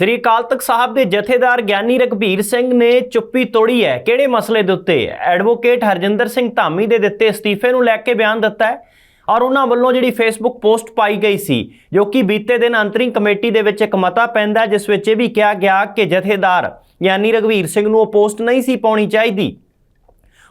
ਸ੍ਰੀ ਅਕਾਲ ਤਖਤ ਸਾਹਿਬ ਦੇ ਜਥੇਦਾਰ ਗਿਆਨੀ ਰਘਬੀਰ ਸਿੰਘ ਨੇ ਚੁੱਪੀ ਤੋੜੀ ਹੈ। ਕਿਹੜੇ ਮਸਲੇ ਦੇ ਉੱਤੇ ਐਡਵੋਕੇਟ ਹਰਜਿੰਦਰ ਸਿੰਘ ਧਾਮੀ ਦੇ ਦਿੱਤੇ ਅਸਤੀਫੇ ਨੂੰ ਲੈ ਕੇ ਬਿਆਨ ਦਿੱਤਾ ਹੈ ਔਰ ਉਹਨਾਂ ਵੱਲੋਂ ਜਿਹੜੀ ਫੇਸਬੁੱਕ ਪੋਸਟ ਪਾਈ ਗਈ ਸੀ, ਜੋ ਕਿ ਬੀਤੇ ਦਿਨ ਅੰਤਰਿੰਗ ਕਮੇਟੀ ਦੇ ਵਿੱਚ ਇੱਕ ਮਤਾ ਪੈਂਦਾ ਜਿਸ ਵਿੱਚ ਇਹ ਵੀ ਕਿਹਾ ਗਿਆ ਕਿ ਜਥੇਦਾਰ ਗਿਆਨੀ ਰਘਬੀਰ ਸਿੰਘ ਨੂੰ ਉਹ ਪੋਸਟ ਨਹੀਂ ਸੀ ਪਾਉਣੀ ਚਾਹੀਦੀ।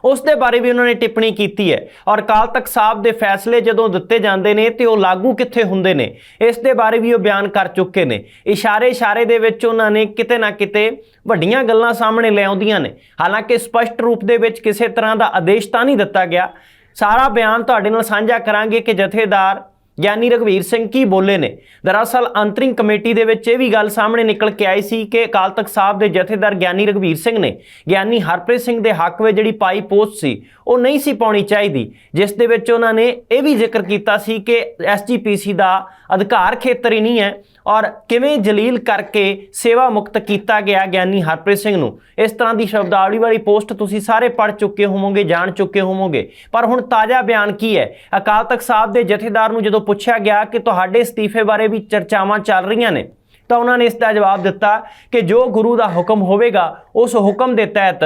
ਉਸ ਦੇ ਬਾਰੇ ਵੀ ਉਹਨਾਂ ਨੇ ਟਿੱਪਣੀ ਕੀਤੀ ਹੈ। ਔਰ ਕਾਲ ਤਖਤ ਸਾਹਿਬ ਦੇ ਫੈਸਲੇ ਜਦੋਂ ਦਿੱਤੇ ਜਾਂਦੇ ਨੇ ਤੇ ਉਹ ਲਾਗੂ ਕਿੱਥੇ ਹੁੰਦੇ ਨੇ, ਇਸ ਦੇ ਬਾਰੇ ਵੀ ਉਹ ਬਿਆਨ ਕਰ ਚੁੱਕੇ ਨੇ। ਇਸ਼ਾਰੇ ਇਸ਼ਾਰੇ ਦੇ ਵਿੱਚ ਉਹਨਾਂ ਨੇ ਕਿਤੇ ਨਾ ਕਿਤੇ ਵੱਡੀਆਂ ਗੱਲਾਂ ਸਾਹਮਣੇ ਲਿਆਉਂਦੀਆਂ ਨੇ। ਹਾਲਾਂਕਿ ਸਪਸ਼ਟ ਰੂਪ ਦੇ ਵਿੱਚ ਕਿਸੇ ਤਰ੍ਹਾਂ ਦਾ ਆਦੇਸ਼ ਤਾਂ ਨਹੀਂ ਦਿੱਤਾ ਗਿਆ। ਸਾਰਾ ਬਿਆਨ ਤੁਹਾਡੇ ਨਾਲ ਸਾਂਝਾ ਕਰਾਂਗੇ ਕਿ ਜਥੇਦਾਰ ਗਿਆਨੀ ਰਘਵੀਰ ਸਿੰਘ ਕੀ ਬੋਲੇ ਨੇ? ਦਰਅਸਲ ਅੰਤਰਿੰਗ ਕਮੇਟੀ ਦੇ ਵਿੱਚ ਇਹ ਵੀ ਗੱਲ ਸਾਹਮਣੇ ਨਿਕਲ ਕੇ ਆਈ ਸੀ ਕਿ ਅਕਾਲ ਤਖਤ ਸਾਹਿਬ ਦੇ ਜਥੇਦਾਰ ਗਿਆਨੀ ਰਘਵੀਰ ਸਿੰਘ ਨੇ ਗਿਆਨੀ ਹਰਪ੍ਰੀਤ ਸਿੰਘ ਦੇ ਹੱਕ ਵਿੱਚ ਜਿਹੜੀ ਪਾਈ ਪੋਸਟ ਸੀ, ਉਹ ਨਹੀਂ ਸੀ ਪਾਉਣੀ ਚਾਹੀਦੀ, ਜਿਸ ਦੇ ਵਿੱਚ ਉਹਨਾਂ ਨੇ ਇਹ ਵੀ ਜ਼ਿਕਰ ਕੀਤਾ ਸੀ ਕਿ ਐਸਜੀਪੀਸੀ ਦਾ ਅਧਿਕਾਰ ਖੇਤਰ ਹੀ ਨਹੀਂ ਹੈ ਔਰ ਕਿਵੇਂ ਜਲੀਲ ਕਰਕੇ ਸੇਵਾ ਮੁਕਤ ਕੀਤਾ ਗਿਆ ਗਿਆਨੀ ਹਰਪ੍ਰੀਤ ਸਿੰਘ ਨੂੰ। ਇਸ ਤਰ੍ਹਾਂ ਦੀ ਸ਼ਬਦਾਵਲੀ ਵਾਲੀ ਪੋਸਟ ਤੁਸੀਂ ਸਾਰੇ ਪੜ੍ਹ ਚੁੱਕੇ ਹੋਵੋਗੇ, ਜਾਣ ਚੁੱਕੇ ਹੋਵੋਗੇ। ਪਰ ਹੁਣ ਤਾਜ਼ਾ ਬਿਆਨ ਕੀ ਹੈ? ਅਕਾਲ ਤਖਤ ਸਾਹਿਬ ਦੇ ਜਥੇਦਾਰ ਨੂੰ ਜਦੋਂ ਪੁੱਛਿਆ ਗਿਆ ਕਿ ਤੁਹਾਡੇ ਅਸਤੀਫੇ ਬਾਰੇ ਵੀ ਚਰਚਾਵਾਂ ਚੱਲ ਰਹੀਆਂ ਨੇ, ਤਾਂ ਉਹਨਾਂ ਨੇ ਇਸ ਦਾ ਜਵਾਬ ਦਿੱਤਾ ਕਿ ਜੋ ਗੁਰੂ ਦਾ ਹੁਕਮ ਹੋਵੇਗਾ, ਉਸ ਹੁਕਮ ਦੇ ਤਹਿਤ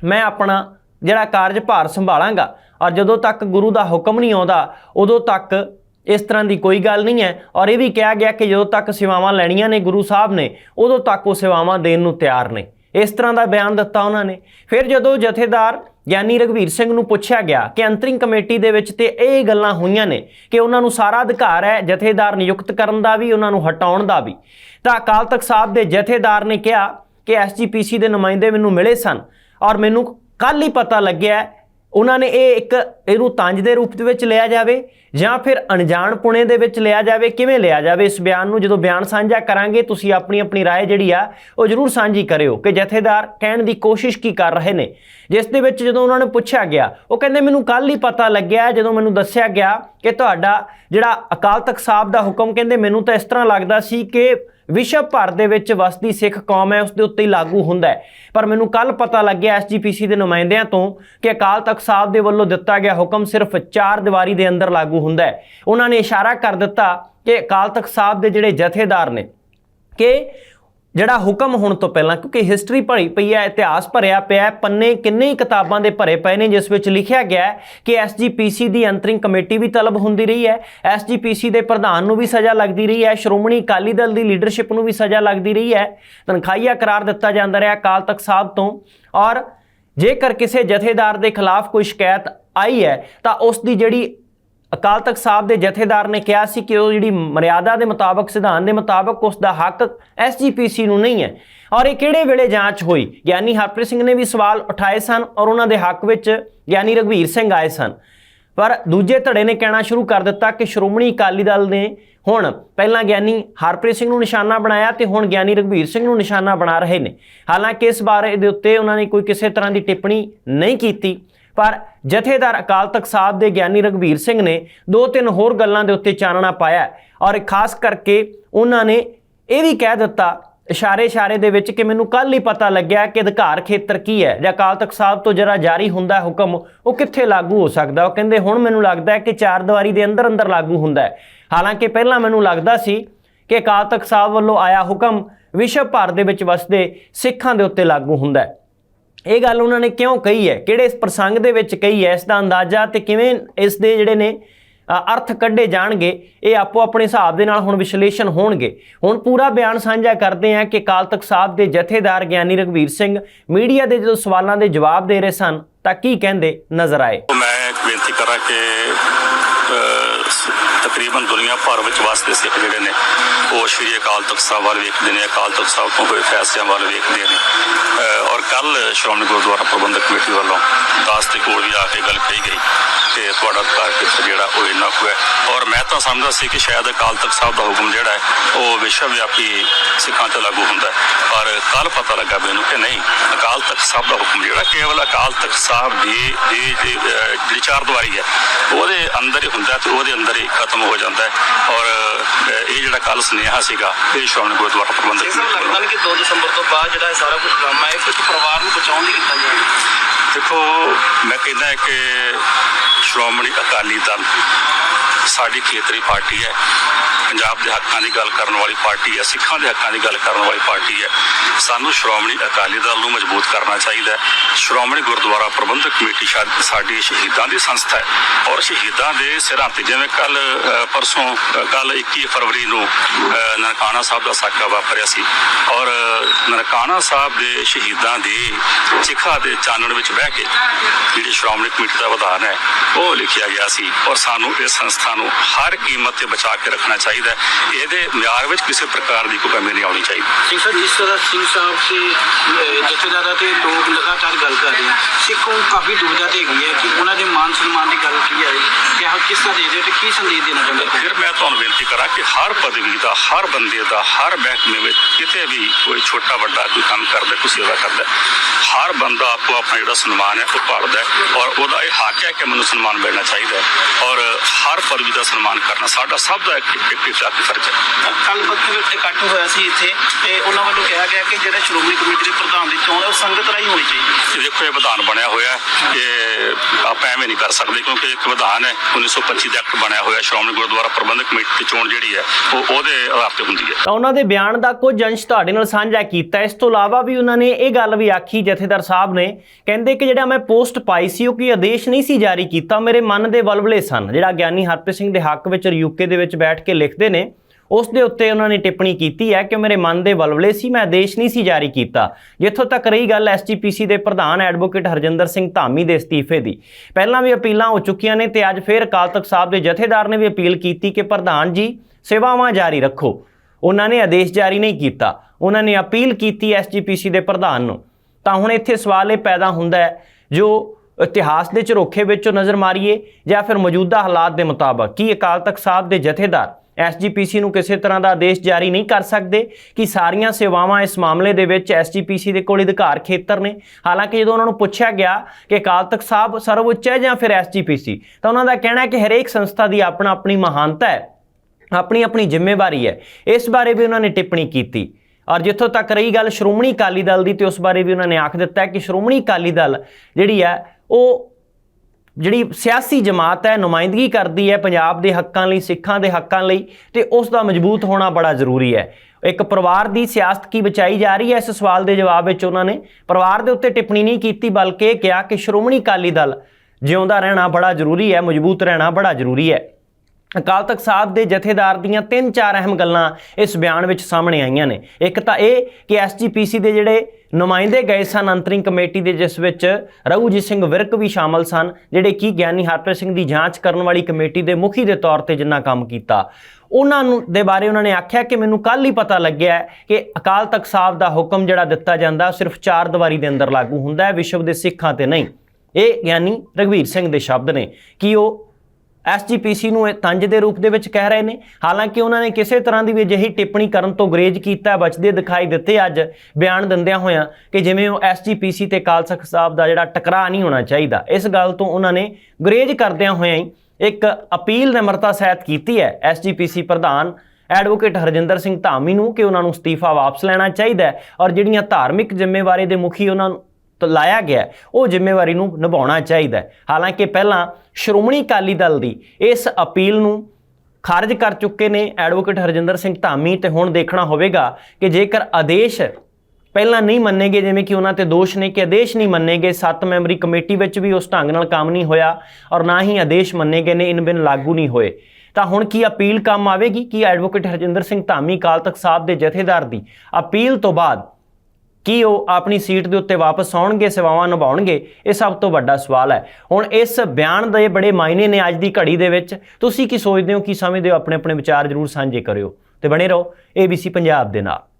ਮੈਂ ਆਪਣਾ ਜਿਹੜਾ ਕਾਰਜਭਾਰ ਸੰਭਾਲਾਂਗਾ। ਔਰ ਜਦੋਂ ਤੱਕ ਗੁਰੂ ਦਾ ਹੁਕਮ ਨਹੀਂ ਆਉਂਦਾ, ਉਦੋਂ ਤੱਕ ਇਸ ਤਰ੍ਹਾਂ ਦੀ ਕੋਈ ਗੱਲ ਨਹੀਂ ਹੈ। ਔਰ ਇਹ ਵੀ ਕਿਹਾ ਗਿਆ ਕਿ ਜਦੋਂ ਤੱਕ ਸੇਵਾਵਾਂ ਲੈਣੀਆਂ ਨੇ ਗੁਰੂ ਸਾਹਿਬ ਨੇ, ਉਦੋਂ ਤੱਕ ਉਹ ਸੇਵਾਵਾਂ ਦੇਣ ਨੂੰ ਤਿਆਰ ਨੇ। ਇਸ ਤਰ੍ਹਾਂ ਦਾ ਬਿਆਨ ਦਿੱਤਾ ਉਹਨਾਂ ਨੇ। ਫਿਰ ਜਦੋਂ ਜਥੇਦਾਰ ਗਿਆਨੀ ਰਘਵੀਰ ਸਿੰਘ ਨੂੰ ਪੁੱਛਿਆ ਗਿਆ ਕਿ ਅੰਤਰਿੰਗ ਕਮੇਟੀ ਦੇ ਵਿੱਚ ਤੇ ਇਹ ਗੱਲਾਂ ਹੋਈਆਂ ਨੇ ਕਿ ਉਹਨਾਂ ਨੂੰ ਸਾਰਾ ਅਧਿਕਾਰ ਹੈ ਜਥੇਦਾਰ ਨਿਯੁਕਤ ਕਰਨ ਦਾ ਵੀ, ਉਹਨਾਂ ਨੂੰ ਹਟਾਉਣ ਦਾ ਵੀ। ਤਾਂ ਅਕਾਲ ਤਖਤ ਸਾਹਿਬ ਦੇ ਜਥੇਦਾਰ ਨੇ ਕਿਹਾ ਕਿ ਐਸਜੀਪੀਸੀ ਦੇ ਨੁਮਾਇੰਦੇ ਮੈਨੂੰ ਮਿਲੇ ਸਨ ਔਰ ਮੈਨੂੰ ਕੱਲ ਹੀ ਪਤਾ ਲੱਗਿਆ ਉਹਨਾਂ ਨੇ ਇਹ ਇੱਕ ਇਹਨੂੰ ਤੰਜ ਦੇ ਰੂਪ ਦੇ ਵਿੱਚ ਲਿਆ ਜਾਵੇ ਜਾਂ ਫਿਰ ਅਣਜਾਣ ਪੁਣੇ ਦੇ ਵਿੱਚ ਲਿਆ ਜਾਵੇ ਕਿਵੇਂ ਲਿਆ ਜਾਵੇ ਇਸ ਬਿਆਨ ਨੂੰ ਜਦੋਂ ਬਿਆਨ ਸਾਂਝਾ ਕਰਾਂਗੇ ਤੁਸੀਂ ਆਪਣੀ ਆਪਣੀ رائے ਜਿਹੜੀ ਆ ਉਹ ਜਰੂਰ ਸਾਂਝੀ ਕਰਿਓ ਕਿ ਜਥੇਦਾਰ ਕਹਿਣ ਦੀ ਕੋਸ਼ਿਸ਼ ਕੀ ਕਰ ਰਹੇ ਨੇ ਜਿਸ ਦੇ ਵਿੱਚ ਜਦੋਂ ਉਹਨਾਂ ਨੇ ਪੁੱਛਿਆ ਗਿਆ ਉਹ ਕਹਿੰਦੇ ਮੈਨੂੰ ਕੱਲ ਹੀ ਪਤਾ ਲੱਗਿਆ ਜਦੋਂ ਮੈਨੂੰ ਦੱਸਿਆ ਗਿਆ ਕਿ ਤੁਹਾਡਾ ਜਿਹੜਾ ਅਕਾਲ ਤਖਤ ਸਾਹਿਬ ਦਾ ਹੁਕਮ ਕਹਿੰਦੇ ਮੈਨੂੰ ਤਾਂ ਇਸ ਤਰ੍ਹਾਂ ਲੱਗਦਾ ਸੀ ਕਿ ਵਿਸ਼ਵ ਭਰ ਦੇ ਵਿੱਚ ਵਸਦੀ ਸਿੱਖ ਕੌਮ ਹੈ, ਉਸ ਦੇ ਉੱਤੇ ਹੀ ਲਾਗੂ ਹੁੰਦਾ ਹੈ। ਪਰ ਮੈਨੂੰ ਕੱਲ ਪਤਾ ਲੱਗਿਆ ਐਸਜੀਪੀਸੀ ਦੇ ਨੁਮਾਇੰਦਿਆਂ ਤੋਂ ਕਿ ਅਕਾਲ ਤਖਤ ਸਾਹਿਬ ਦੇ ਵੱਲੋਂ ਦਿੱਤਾ ਗਿਆ ਹੁਕਮ ਸਿਰਫ ਚਾਰ ਦੀਵਾਰੀ ਦੇ ਅੰਦਰ ਲਾਗੂ ਹੁੰਦਾ ਹੈ। ਉਹਨਾਂ ਨੇ ਇਸ਼ਾਰਾ ਕਰ ਦਿੱਤਾ ਕਿ ਅਕਾਲ ਤਖਤ ਸਾਹਿਬ ਦੇ ਜਿਹੜੇ ਜਥੇਦਾਰ ਨੇ ਕਿ ਜਿਹੜਾ ਹੁਕਮ ਹੋਣ ਤੋਂ ਪਹਿਲਾਂ, ਕਿਉਂਕਿ ਹਿਸਟਰੀ ਭਰੀ ਪਈ ਹੈ, ਇਤਿਹਾਸ ਭਰਿਆ ਪਿਆ ਹੈ, ਪੰਨੇ ਕਿੰਨੇ ਹੀ ਕਿਤਾਬਾਂ ਦੇ ਭਰੇ ਪਏ ਨੇ, ਜਿਸ ਵਿੱਚ ਲਿਖਿਆ ਗਿਆ ਹੈ ਕਿ ਐਸਜੀਪੀਸੀ ਦੀ ਅੰਤਰਿੰਗ ਕਮੇਟੀ ਵੀ ਤਲਬ ਹੁੰਦੀ ਰਹੀ ਹੈ ਐਸਜੀਪੀਸੀ ਦੇ ਪ੍ਰਧਾਨ ਨੂੰ ਵੀ ਸਜ਼ਾ ਲੱਗਦੀ ਰਹੀ ਹੈ, ਸ਼੍ਰੋਮਣੀ ਅਕਾਲੀ ਦਲ ਦੀ ਲੀਡਰਸ਼ਿਪ ਨੂੰ ਵੀ ਸਜ਼ਾ ਲੱਗਦੀ ਰਹੀ ਹੈ, ਤਨਖਾਹੀਆ ਕਰਾਰ ਦਿੱਤਾ ਜਾਂਦਾ ਰਿਹਾ ਅਕਾਲ ਤਖਤ ਸਾਹਿਬ ਤੋਂ, ਔਰ ਜੇਕਰ ਕਿਸੇ ਜਥੇਦਾਰ ਦੇ ਖਿਲਾਫ ਕੋਈ ਸ਼ਿਕਾਇਤ ਆਈ ਹੈ, ਤਾਂ ਉਸ ਦੀ ਜਿਹੜੀ ਅਕਾਲ ਤਖਤ ਸਾਹਿਬ ਦੇ ਜਥੇਦਾਰ ਨੇ ਕਿਹਾ ਸੀ ਕਿ ਉਹ ਜਿਹੜੀ ਮਰਿਆਦਾ ਦੇ ਮੁਤਾਬਕ, ਸਿਧਾਂਤ ਦੇ ਮੁਤਾਬਕ ਉਸ ਦਾ ਹੱਕ ਐਸਜੀਪੀਸੀ ਨੂੰ ਨਹੀਂ ਹੈ। ਔਰ ਇਹ ਕਿਹੜੇ ਵੇਲੇ ਜਾਂਚ ਹੋਈ? ਗਿਆਨੀ ਹਰਪ੍ਰੀਤ ਸਿੰਘ ਨੇ ਵੀ ਸਵਾਲ ਉਠਾਏ ਸਨ ਔਰ ਉਹਨਾਂ ਦੇ ਹੱਕ ਵਿੱਚ ਗਿਆਨੀ ਰਘਵੀਰ ਸਿੰਘ ਆਏ ਸਨ। ਪਰ ਦੂਜੇ ਧੜੇ ਨੇ ਕਹਿਣਾ ਸ਼ੁਰੂ ਕਰ ਦਿੱਤਾ ਕਿ ਸ਼੍ਰੋਮਣੀ ਅਕਾਲੀ ਦਲ ਨੇ ਹੁਣ ਪਹਿਲਾਂ ਗਿਆਨੀ ਹਰਪ੍ਰੀਤ ਸਿੰਘ ਨੂੰ ਨਿਸ਼ਾਨਾ ਬਣਾਇਆ ਤੇ ਹੁਣ ਗਿਆਨੀ ਰਘਵੀਰ ਸਿੰਘ ਨੂੰ ਨਿਸ਼ਾਨਾ ਬਣਾ ਰਹੇ ਨੇ। ਹਾਲਾਂਕਿ ਇਸ ਬਾਰੇ ਦੇ ਉੱਤੇ ਉਹਨਾਂ ਨੇ ਕੋਈ ਕਿਸੇ ਤਰ੍ਹਾਂ ਦੀ ਟਿੱਪਣੀ ਨਹੀਂ ਕੀਤੀ। ਪਰ ਜਥੇਦਾਰ ਅਕਾਲ ਤਖਤ ਸਾਹਿਬ ਦੇ ਗਿਆਨੀ ਰਘਬੀਰ ਸਿੰਘ ਨੇ ਦੋ ਤਿੰਨ ਹੋਰ ਗੱਲਾਂ ਦੇ ਉੱਤੇ ਚਾਨਣਾ ਪਾਇਆ ਔਰ ਖਾਸ ਕਰਕੇ ਉਹਨਾਂ ਨੇ ਇਹ ਵੀ ਕਹਿ ਦਿੱਤਾ ਇਸ਼ਾਰੇ ਇਸ਼ਾਰੇ ਦੇ ਵਿੱਚ ਕਿ ਮੈਨੂੰ ਕੱਲ ਹੀ ਪਤਾ ਲੱਗਿਆ ਕਿ ਅਧਿਕਾਰ ਖੇਤਰ ਕੀ ਹੈ ਜਾਂ ਅਕਾਲ ਤਖਤ ਸਾਹਿਬ ਤੋਂ ਜਿਹੜਾ ਜਾਰੀ ਹੁੰਦਾ ਹੁਕਮ, ਉਹ ਕਿੱਥੇ ਲਾਗੂ ਹੋ ਸਕਦਾ? ਉਹ ਕਹਿੰਦੇ ਹੁਣ ਮੈਨੂੰ ਲੱਗਦਾ ਹੈ ਕਿ ਚਾਰ ਦੀਵਾਰੀ ਦੇ ਅੰਦਰ ਅੰਦਰ ਲਾਗੂ ਹੁੰਦਾ ਹੈ। ਹਾਲਾਂਕਿ ਪਹਿਲਾਂ ਮੈਨੂੰ ਲੱਗਦਾ ਸੀ ਕਿ ਅਕਾਲ ਤਖਤ ਸਾਹਿਬ ਵੱਲੋਂ ਆਇਆ ਹੁਕਮ ਵਿਸ਼ਵ ਭਰ ਦੇ ਵਿੱਚ ਵਸਦੇ ਸਿੱਖਾਂ ਦੇ ਉੱਤੇ ਲਾਗੂ ਹੁੰਦਾ ਹੈ। ਇਹ ਗੱਲ ਉਹਨਾਂ ਨੇ ਕਿਉਂ ਕਹੀ ਹੈ? ਕਿਹੜੇ ਇਸ ਪ੍ਰਸੰਗ ਦੇ ਵਿੱਚ ਕਹੀ ਹੈ? ਇਸ ਦਾ ਅੰਦਾਜ਼ਾ ਤੇ ਕਿਵੇਂ ਇਸ ਦੇ ਜਿਹੜੇ ਨੇ ਅਰਥ ਕੱਢੇ ਜਾਣਗੇ, ਇਹ ਆਪੋ ਆਪਣੇ ਹਿਸਾਬ ਦੇ ਨਾਲ ਹੁਣ ਵਿਸ਼ਲੇਸ਼ਣ ਹੋਣਗੇ। ਹੁਣ ਪੂਰਾ ਬਿਆਨ ਸਾਂਝਾ ਕਰਦੇ ਹਾਂ ਕਿ ਅਕਾਲ ਤਖਤ ਸਾਹਿਬ ਦੇ ਜਥੇਦਾਰ ਗਿਆਨੀ ਰਘਵੀਰ ਸਿੰਘ ਮੀਡੀਆ ਦੇ ਜਦੋਂ ਸਵਾਲਾਂ ਦੇ ਜਵਾਬ ਦੇ ਰਹੇ ਸਨ, ਤਾਂ ਕੀ ਕਹਿੰਦੇ ਨਜ਼ਰ ਆਏ? ਮੈਂ ਇੱਕ ਬੇਨਤੀ ਕਰਾਂ ਕਿ ਤਕਰੀਬਨ ਦੁਨੀਆ ਭਰ ਵਿੱਚ ਵਸਦੇ ਸਿੱਖ ਜਿਹੜੇ ਨੇ, ਉਹ ਸ਼੍ਰੀ ਅਕਾਲ ਤਖਤ ਸਾਹਿਬ ਵੱਲ ਵੇਖਦੇ ਨੇ, ਅਕਾਲ ਤਖਤ ਸਾਹਿਬ ਤੋਂ ਹੋਏ ਫੈਸਲਿਆਂ ਵੱਲ ਵੇਖਦੇ ਨੇ। ਕੱਲ ਸ਼੍ਰੋਮਣੀ ਗੁਰਦੁਆਰਾ ਪ੍ਰਬੰਧਕ ਕਮੇਟੀ ਵੱਲੋਂ ਦਾਸ ਦੇ ਕੋਲ ਵੀ ਆ ਕੇ ਗੱਲ ਕਹੀ ਗਈ ਕਿ ਤੁਹਾਡਾ ਅਧਿਕਾਰ ਜਿਹੜਾ ਉਹ ਇੰਨਾ ਕੁ ਹੈ। ਔਰ ਮੈਂ ਤਾਂ ਸਮਝਦਾ ਸੀ ਕਿ ਸ਼ਾਇਦ ਅਕਾਲ ਤਖਤ ਸਾਹਿਬ ਦਾ ਹੁਕਮ ਜਿਹੜਾ ਹੈ, ਉਹ ਵਿਸ਼ਵ ਵਿਆਪੀ ਸਿੱਖਾਂ ਤੇ ਲਾਗੂ ਹੁੰਦਾ ਹੈ। ਪਰ ਕੱਲ ਪਤਾ ਲੱਗਾ ਮੈਨੂੰ ਕਿ ਨਹੀਂ, ਅਕਾਲ ਤਖਤ ਸਾਹਿਬ ਦਾ ਹੁਕਮ ਜਿਹੜਾ ਕੇਵਲ ਅਕਾਲ ਤਖਤ ਸਾਹਿਬ ਦੀ ਜਿਹੜੀ ਚਾਰ ਦੁਆਰੀ ਹੈ। ਉਹਦੇ ਅੰਦਰ ਹੀ ਹੁੰਦਾ ਤੇ ਉਹਦੇ ਅੰਦਰ ਹੀ ਖਤਮ ਹੋ ਜਾਂਦਾ ਹੈ। ਔਰ ਇਹ ਜਿਹੜਾ ਕੱਲ ਸੁਨੇਹਾ ਸੀਗਾ, ਇਹ ਸ਼੍ਰੋਮਣੀ ਗੁਰਦੁਆਰਾ ਪ੍ਰਬੰਧਕ ਇਸ ਕਮੇਟੀ ਵੱਲੋਂ। ਨਹੀਂ ਕਿ 2 ਦਸੰਬਰ ਤੋਂ ਬਾਅਦ ਜਿਹੜਾ ਇਹ ਸਾਰਾ ਕੁਝ ਡਰਾਮਾ ਹੈ ਸਿਰਫ ਪਰਿਵਾਰ ਨੂੰ ਬਚਾਉਣ ਲਈ ਕੀਤਾ ਜਾਏਗਾ ਦੇਖੋ, ਮੈਂ ਕਹਿੰਦਾ ਕਿ ਸ਼੍ਰੋਮਣੀ ਅਕਾਲੀ ਦਲ ਸਾਡੀ ਖੇਤਰੀ ਪਾਰਟੀ ਹੈ। ਪੰਜਾਬ ਦੇ ਹੱਕਾਂ ਦੀ ਗੱਲ ਕਰਨ ਵਾਲੀ ਪਾਰਟੀ ਹੈ, ਸਿੱਖਾਂ ਦੇ ਹੱਕਾਂ ਦੀ ਗੱਲ ਕਰਨ ਵਾਲੀ ਪਾਰਟੀ ਹੈ। ਸਾਨੂੰ ਸ਼੍ਰੋਮਣੀ ਅਕਾਲੀ ਦਲ ਨੂੰ ਮਜ਼ਬੂਤ ਕਰਨਾ ਚਾਹੀਦਾ ਸ਼੍ਰੋਮਣੀ ਗੁਰਦੁਆਰਾ ਪ੍ਰਬੰਧਕ ਕਮੇਟੀ ਸ਼ਾ- ਸਾਡੀ ਸ਼ਹੀਦਾਂ ਦੀ ਸੰਸਥਾ ਹੈ। ਔਰ ਸ਼ਹੀਦਾਂ ਦੇ ਸਿਰਾਂ ਤੇ ਜਿਵੇਂ ਕੱਲ ਪਰਸੋਂ ਕੱਲ 21 ਫਰਵਰੀ ਨੂੰ ਨਨਕਾਣਾ ਸਾਹਿਬ ਦਾ ਸਾਕਾ ਵਾਪਰਿਆ ਸੀ। ਔਰ ਅ, ਨਨਕਾਣਾ ਸਾਹਿਬ ਦੇ ਸ਼ਹੀਦਾਂ ਦੀ ਚਿਖਾ ਦੇ ਚਾਨਣ ਵਿੱਚ ਬਹਿ ਕੇ ਜਿਹੜੀ ਸ਼੍ਰੋਮਣੀ ਕਮੇਟੀ ਦਾ ਵਿਧਾਨ ਹੈ ਉਹ ਲਿਖਿਆ ਗਿਆ ਸੀ ਔਰ ਸਾਨੂੰ ਇਸ ਸੰਸਥਾ ਨੂੰ ਹਰ ਕੀਮਤ ਤੇ ਬਚਾ ਕੇ ਰੱਖਣਾ ਚਾਹੀਦਾ ਹੈ। ਇਹਦੇ ਮਿਆਰ ਵਿੱਚ ਕਿਸੇ ਪ੍ਰਕਾਰ ਦੀ ਕੋਈ ਕਮੀ ਨਹੀਂ ਆਉਣੀ ਚਾਹੀਦੀ। ਸਿੰਘ ਸਾਹਿਬ ਜਿਸ ਤਰ੍ਹਾਂ ਸਿੰਘ ਸਾਹਿਬ ਅਹ, ਜਥੇਦਾਰਾਂ ਤੇ ਲੋਕ ਲਗਾਤਾਰ ਗੱਲ ਕਰ ਰਹੇ ਹਨ ਸਿੱਖ ਕਾਫੀ ਦੁਬਿਧਾ ਤੇ ਹੈਗੀ ਹੈ ਕਿ ਉਹਨਾਂ ਦੇ ਮਾਨ ਸਨਮਾਨ ਦੀ ਗੱਲ ਕੀ ਹੈ ਕਿ ਆਹ ਕਿਸ ਤਰ੍ਹਾਂ ਦੇ ਰਹੇ ਤੇ ਕੀ ਸੰਦੇਸ਼ ਦੇਣਾ ਚਾਹੁੰਦੇ ਫਿਰ ਮੈਂ ਤੁਹਾਨੂੰ ਬੇਨਤੀ ਕਰਾਂ ਕਿ ਹਰ ਪਦਵੀ ਦਾ ਹਰ ਬੰਦੇ ਦਾ ਹਰ ਮਹਿਕਮੇ ਵਿੱਚ ਕਿਤੇ ਵੀ ਕੋਈ ਛੋਟਾ ਵੱਡਾ ਕੋਈ ਕੰਮ ਕਰਦਾ ਕੋਈ ਸੇਵਾ ਕਰਦਾ ਹਰ ਬੰਦਾ ਆਪੋ ਆਪਣਾ ਜਿਹੜਾ ਸਨਮਾਨ ਹੈ ਉਹ ਭਾਲਦਾ ਹੈ ਔਰ ਉਹਦਾ ਇਹ ਹੱਕ ਹੈ ਕਿ ਮੈਨੂੰ ਸਨਮਾਨ ਮਿਲਣਾ ਚਾਹੀਦਾ ਹੈ ਔਰ ਹਰ ਪਦਵੀ ਦਾ ਸਨਮਾਨ ਕਰਨਾ ਸਾਡਾ ਸਭ ਦਾ ਇੱਕ ਇੱਕ ਇਖਲਾਕੀ ਫਰਜ਼ ਹੈ। ਕੱਲ ਪੱਤਰ ਇਕੱਠ ਹੋਇਆ ਸੀ ਇੱਥੇ ਤੇ ਉਹਨਾਂ ਵੱਲੋਂ ਕਿਹਾ ਗਿਆ ਕਿ ਜਿਹੜਾ ਸ਼੍ਰੋਮਣੀ ਕਮੇਟੀ ਦੇ ਪ੍ਰਧਾਨ ਦੀ ਚੋਣ ਹੈ ਉਹ ਸੰਗਤ ਰਾਹੀਂ ਹੋਣੀ ਚਾਹੀਦੀ ਦੇਖੋ ਇਹ ਵਿਧਾਨ ਬਣਿਆ ਹੋਇਆ ਹੈ। ਇਹ ਆਪਾਂ ਐਵੇਂ ਨਹੀਂ ਕਰ ਸਕਦੇ ਕਿਉਂਕਿ ਇੱਕ ਵਿਧਾਨ ਹੈ 1925 ਦਾ ਐਕਟ ਬਣਿਆ ਹੋਇਆ ਸ਼੍ਰੋਮਣੀ ਗੁਰਦੁਆਰਾ ਪ੍ਰਬੰਧਕ ਕਮੇਟੀ ਦੀ ਚੋਣ ਜਿਹੜੀ ਹੈ ਉਹ ਉਹਦੇ ਆਧਾਰ ਤੇ ਹੁੰਦੀ ਹੈ। ਤਾਂ ਉਹਨਾਂ ਦੇ ਬਿਆਨ ਦਾ ਕੁਝ ਅੰਸ਼ ਤੁਹਾਡੇ ਨਾਲ ਸਾਂਝਾ ਕੀਤਾ ਕੀਤਾ। ਇਸ ਤੋਂ ਇਲਾਵਾ ਵੀ ਉਹਨਾਂ ਨੇ ਇਹ ਗੱਲ ਵੀ ਆਖੀ, ਜਥੇਦਾਰ ਸਾਹਿਬ ਨੇ, ਕਹਿੰਦੇ ਕਿ ਜਿਹੜਾ ਮੈਂ ਪੋਸਟ ਪਾਈ ਸੀ, ਉਹ ਕੋਈ ਆਦੇਸ਼ ਨਹੀਂ ਸੀ ਜਾਰੀ ਕੀਤਾ। ਮੇਰੇ ਮਨ ਦੇ ਵਲਵਲੇ ਸਨ। ਜਿਹੜਾ ਗਿਆਨੀ ਹਰਪ੍ਰੀਤ ਸਿੰਘ ਦੇ ਹੱਕ ਵਿੱਚ ਯੂਕੇ ਦੇ ਵਿੱਚ ਬੈਠ ਕੇ ਲਿਖਦੇ ਨੇ, ਉਸ ਦੇ ਉੱਤੇ ਉਹਨਾਂ ਨੇ ਟਿੱਪਣੀ ਕੀਤੀ ਹੈ ਕਿ ਮੇਰੇ ਮਨ ਦੇ ਵਲਵਲੇ ਸੀ, ਮੈਂ ਆਦੇਸ਼ ਨਹੀਂ ਸੀ ਜਾਰੀ ਕੀਤਾ। ਜਿੱਥੋਂ ਤੱਕ ਰਹੀ ਗੱਲ ਐਸਜੀਪੀਸੀ ਦੇ ਪ੍ਰਧਾਨ ਐਡਵੋਕੇਟ ਹਰਜਿੰਦਰ ਸਿੰਘ ਧਾਮੀ ਦੇ ਅਸਤੀਫੇ ਦੀ। ਪਹਿਲਾਂ ਵੀ ਅਪੀਲਾਂ ਹੋ ਚੁੱਕੀਆਂ ਨੇ ਤੇ ਅੱਜ ਫੇਰ ਅਕਾਲ ਤਖਤ ਸਾਹਿਬ ਦੇ ਜਥੇਦਾਰ ਨੇ ਵੀ ਅਪੀਲ ਕੀਤੀ ਕਿ ਪ੍ਰਧਾਨ ਜੀ, ਸੇਵਾਵਾਂ ਜਾਰੀ ਰੱਖੋ। ਉਹਨਾਂ ਨੇ ਆਦੇਸ਼ ਜਾਰੀ ਨਹੀਂ ਕੀਤਾ। ਉਹਨਾਂ ਨੇ ਅਪੀਲ ਕੀਤੀ ਐਸਜੀਪੀਸੀ ਦੇ ਪ੍ਰਧਾਨ ਨੂੰ। ਤਾਂ ਹੁਣ ਇੱਥੇ ਸਵਾਲ ਇਹ ਪੈਦਾ ਹੁੰਦਾ ਹੈ, ਜੋ ਇਤਿਹਾਸ ਦੇ ਝਰੋਖੇ ਵਿੱਚੋਂ ਨਜ਼ਰ ਮਾਰੀਏ ਜਾਂ ਫਿਰ ਮੌਜੂਦਾ ਹਾਲਾਤ ਦੇ ਮੁਤਾਬਕ, ਕੀ ਅਕਾਲ ਤਖਤ ਸਾਹਿਬ ਦੇ ਜਥੇਦਾਰ ਐਸਜੀਪੀਸੀ ਨੂੰ ਕਿਸੇ ਤਰ੍ਹਾਂ ਦਾ ਆਦੇਸ਼ ਜਾਰੀ ਨਹੀਂ ਕਰ ਸਕਦੇ, ਕਿ ਸਾਰੀਆਂ ਸੇਵਾਵਾਂ ਇਸ ਮਾਮਲੇ ਦੇ ਵਿੱਚ ਐਸਜੀਪੀਸੀ ਦੇ ਕੋਲ ਅਧਿਕਾਰ ਖੇਤਰ ਨੇ? ਹਾਲਾਂਕਿ ਜਦੋਂ ਉਹਨਾਂ ਨੂੰ ਪੁੱਛਿਆ ਗਿਆ ਕਿ ਅਕਾਲ ਤਖਤ ਸਾਹਿਬ ਸਰਵਉੱਚ ਹੈ ਜਾਂ ਫਿਰ ਐਸਜੀਪੀਸੀ ਤਾਂ ਉਹਨਾਂ ਦਾ ਕਹਿਣਾ ਹੈ ਕਿ ਹਰੇਕ ਸੰਸਥਾ ਦੀ ਆਪਣਾ ਆਪਣੀ ਮਹਾਨਤਾ ਹੈ। ਆਪਣੀ ਆਪਣੀ ਜ਼ਿੰਮੇਵਾਰੀ ਹੈ। ਇਸ ਬਾਰੇ ਵੀ ਉਹਨਾਂ ਨੇ ਟਿੱਪਣੀ ਕੀਤੀ। ਔਰ ਜਿੱਥੋਂ ਤੱਕ ਰਹੀ ਗੱਲ ਸ਼੍ਰੋਮਣੀ ਅਕਾਲੀ ਦਲ ਦੀ ਤੇ ਉਸ ਬਾਰੇ ਵੀ ਉਹਨਾਂ ਨੇ ਆਖ ਦਿੱਤਾ ਕਿ ਸ਼੍ਰੋਮਣੀ ਅਕਾਲੀ ਦਲ ਜਿਹੜੀ ਹੈ, ਉਹ ਜਿਹੜੀ ਸਿਆਸੀ ਜਮਾਤ ਹੈ, ਨੁਮਾਇੰਦਗੀ ਕਰਦੀ ਹੈ ਪੰਜਾਬ ਦੇ ਹੱਕਾਂ ਲਈ, ਸਿੱਖਾਂ ਦੇ ਹੱਕਾਂ ਲਈ ਤੇ ਉਸ ਦਾ ਮਜ਼ਬੂਤ ਹੋਣਾ ਬੜਾ ਜ਼ਰੂਰੀ ਹੈ। ਇੱਕ ਪਰਿਵਾਰ ਦੀ ਸਿਆਸਤ ਕੀ ਬਚਾਈ ਜਾ ਰਹੀ ਹੈ? ਇਸ ਸਵਾਲ ਦੇ ਜਵਾਬ ਵਿੱਚ ਉਹਨਾਂ ਨੇ ਪਰਿਵਾਰ ਦੇ ਉੱਤੇ ਟਿੱਪਣੀ ਨਹੀਂ ਕੀਤੀ, ਬਲਕਿ ਇਹ ਕਿਹਾ ਕਿ ਸ਼੍ਰੋਮਣੀ ਅਕਾਲੀ ਦਲ ਜਿਉਂਦਾ ਰਹਿਣਾ ਬੜਾ ਜ਼ਰੂਰੀ ਹੈ, ਮਜ਼ਬੂਤ ਰਹਿਣਾ ਬੜਾ ਜ਼ਰੂਰੀ ਹੈ। ਅਕਾਲ ਤਖਤ ਸਾਹਿਬ ਦੇ ਜਥੇਦਾਰ ਦੀਆਂ ਤਿੰਨ ਚਾਰ ਅਹਿਮ ਗੱਲਾਂ ਇਸ ਬਿਆਨ ਵਿੱਚ ਸਾਹਮਣੇ ਆਈਆਂ ਨੇ। ਇੱਕ ਤਾਂ ਇਹ ਕਿ ਐਸਜੀਪੀਸੀ ਦੇ ਜਿਹੜੇ ਨੁਮਾਇੰਦੇ ਗਏ ਸਨ, ਅੰਤਰਿੰਗ ਕਮੇਟੀ ਦੇ, ਜਿਸ ਵਿੱਚ ਰਘੂਜੀਤ ਸਿੰਘ ਵਿਰਕ ਵੀ ਸ਼ਾਮਲ ਸਨ, ਜਿਹੜੇ ਕੀ ਗਿਆਨੀ ਹਰਪ੍ਰੀਤ ਸਿੰਘ ਦੀ ਜਾਂਚ ਕਰਨ ਵਾਲੀ ਕਮੇਟੀ ਦੇ ਮੁਖੀ ਦੇ ਤੌਰ ਤੇ ਜਿੰਨਾ ਕੰਮ ਕੀਤਾ। ਉਹਨਾਂ ਨੂੰ ਦੇ ਬਾਰੇ ਉਹਨਾਂ ਨੇ ਆਖਿਆ ਕਿ ਮੈਨੂੰ ਕੱਲ ਹੀ ਪਤਾ ਲੱਗਿਆ ਕਿ ਅਕਾਲ ਤਖਤ ਸਾਹਿਬ ਦਾ ਹੁਕਮ ਜਿਹੜਾ ਦਿੱਤਾ ਜਾਂਦਾ ਸਿਰਫ ਚਾਰ ਦੀਵਾਰੀ ਦੇ ਅੰਦਰ ਲਾਗੂ ਹੁੰਦਾ ਹੈ, ਵਿਸ਼ਵ ਦੇ ਸਿੱਖਾਂ ਤੇ ਨਹੀਂ। ਇਹ ਗਿਆਨੀ ਰਘਵੀਰ ਸਿੰਘ ਦੇ ਸ਼ਬਦ ਨੇ। ਕਿ ਉਹ ਐਸਜੀਪੀਸੀ ਨੂੰ ਇਹ ਤੰਜ ਦੇ ਰੂਪ ਦੇ ਵਿੱਚ ਕਹਿ ਰਹੇ ਨੇ। ਹਾਲਾਂਕਿ ਉਹਨਾਂ ਨੇ ਕਿਸੇ ਤਰ੍ਹਾਂ ਦੀ ਵੀ ਅਜਿਹੀ ਟਿੱਪਣੀ ਕਰਨ ਤੋਂ ਗਰੇਜ ਕੀਤਾ, ਬਚਦੇ ਦਿਖਾਈ ਦਿੱਤੇ ਅੱਜ ਬਿਆਨ ਦਿੰਦਿਆਂ ਹੋਇਆਂ ਕਿ ਜਿਵੇਂ ਉਹ ਐਸਜੀਪੀਸੀ ਤੇ ਕਾਲਸਖ ਸਾਹਿਬ ਦਾ ਜਿਹੜਾ ਟਕਰਾਅ ਨਹੀਂ ਹੋਣਾ ਚਾਹੀਦਾ। ਇਸ ਗੱਲ ਤੋਂ ਉਹਨਾਂ ਨੇ ਗਰੇਜ ਕਰਦਿਆਂ ਹੋਇਆਂ ਹੀ ਇੱਕ ਅਪੀਲ ਨਿਮਰਤਾ ਸਹਿਤ ਕੀਤੀ ਹੈ। ਐਸਜੀਪੀਸੀ ਪ੍ਰਧਾਨ ਐਡਵੋਕੇਟ ਹਰਜਿੰਦਰ ਸਿੰਘ ਧਾਮੀ ਨੂੰ ਕਿ ਉਹਨਾਂ ਨੂੰ ਅਸਤੀਫਾ ਵਾਪਸ ਲੈਣਾ ਚਾਹੀਦਾ ਹੈ ਔਰ ਜਿਹੜੀਆਂ ਧਾਰਮਿਕ ਜ਼ਿੰਮੇਵਾਰੀ ਦੇ ਮੁਖੀ ਉਹਨਾਂ ਨੂੰ ਲਾਇਆ ਗਿਆ ਉਹ ਜ਼ਿੰਮੇਵਾਰੀ ਨੂੰ ਨਿਭਾਉਣਾ ਚਾਹੀਦਾ ਹੈ। ਹਾਲਾਂਕਿ ਪਹਿਲਾਂ ਸ਼੍ਰੋਮਣੀ ਅਕਾਲੀ ਦਲ ਦੀ ਇਸ ਅਪੀਲ ਨੂੰ ਖਾਰਜ ਕਰ ਚੁੱਕੇ ਨੇ ਐਡਵੋਕੇਟ ਹਰਜਿੰਦਰ ਸਿੰਘ ਧਾਮੀ ਤੇ ਹੁਣ ਦੇਖਣਾ ਹੋਵੇਗਾ ਕਿ ਜੇਕਰ ਆਦੇਸ਼ ਪਹਿਲਾਂ ਨਹੀਂ ਮੰਨੇਗੇ, ਜਿਵੇਂ ਕਿ ਉਹਨਾਂ ਤੇ ਦੋਸ਼ ਨੇ ਕਿ ਆਦੇਸ਼ ਨਹੀਂ ਮੰਨੇਗੇ, ਸੱਤ ਮੈਂਬਰੀ ਕਮੇਟੀ ਵਿੱਚ ਵੀ ਉਸ ਢੰਗ ਨਾਲ ਕੰਮ ਨਹੀਂ ਹੋਇਆ ਔਰ ਨਾ ਹੀ ਆਦੇਸ਼ ਮੰਨੇ ਗਏ ਨੇ, ਇਨ ਬਿਨ ਲਾਗੂ ਨਹੀਂ ਹੋਏ। ਤਾਂ ਹੁਣ ਕੀ ਅਪੀਲ ਕੰਮ ਆਵੇਗੀ? ਕਿ ਐਡਵੋਕੇਟ ਹਰਜਿੰਦਰ ਸਿੰਘ ਧਾਮੀ ਕਾਲ ਤਖਤ ਸਾਹਿਬ ਦੇ ਜਥੇਦਾਰ ਦੀ ਅਪੀਲ ਤੋਂ ਬਾਅਦ ਕੀ ਉਹ ਆਪਣੀ ਸੀਟ ਦੇ ਉੱਤੇ ਵਾਪਸ ਆਉਣਗੇ, ਸੇਵਾਵਾਂ ਨਿਭਾਉਣਗੇ? ਇਹ ਸਭ ਤੋਂ ਵੱਡਾ ਸਵਾਲ ਹੈ। ਹੁਣ ਇਸ ਬਿਆਨ ਦੇ ਬੜੇ ਮਾਇਨੇ ਨੇ ਅੱਜ ਦੀ ਘੜੀ ਦੇ ਵਿੱਚ। ਤੁਸੀਂ ਕੀ ਸੋਚਦੇ ਹੋ, ਕੀ ਸਮਝਦੇ ਹੋ? ਆਪਣੇ ਆਪਣੇ ਵਿਚਾਰ ਜਰੂਰ ਸਾਂਝੇ ਕਰਿਓ ਤੇ ਬਣੇ ਰਹੋ ABC ਪੰਜਾਬ ਦੇ ਨਾਲ।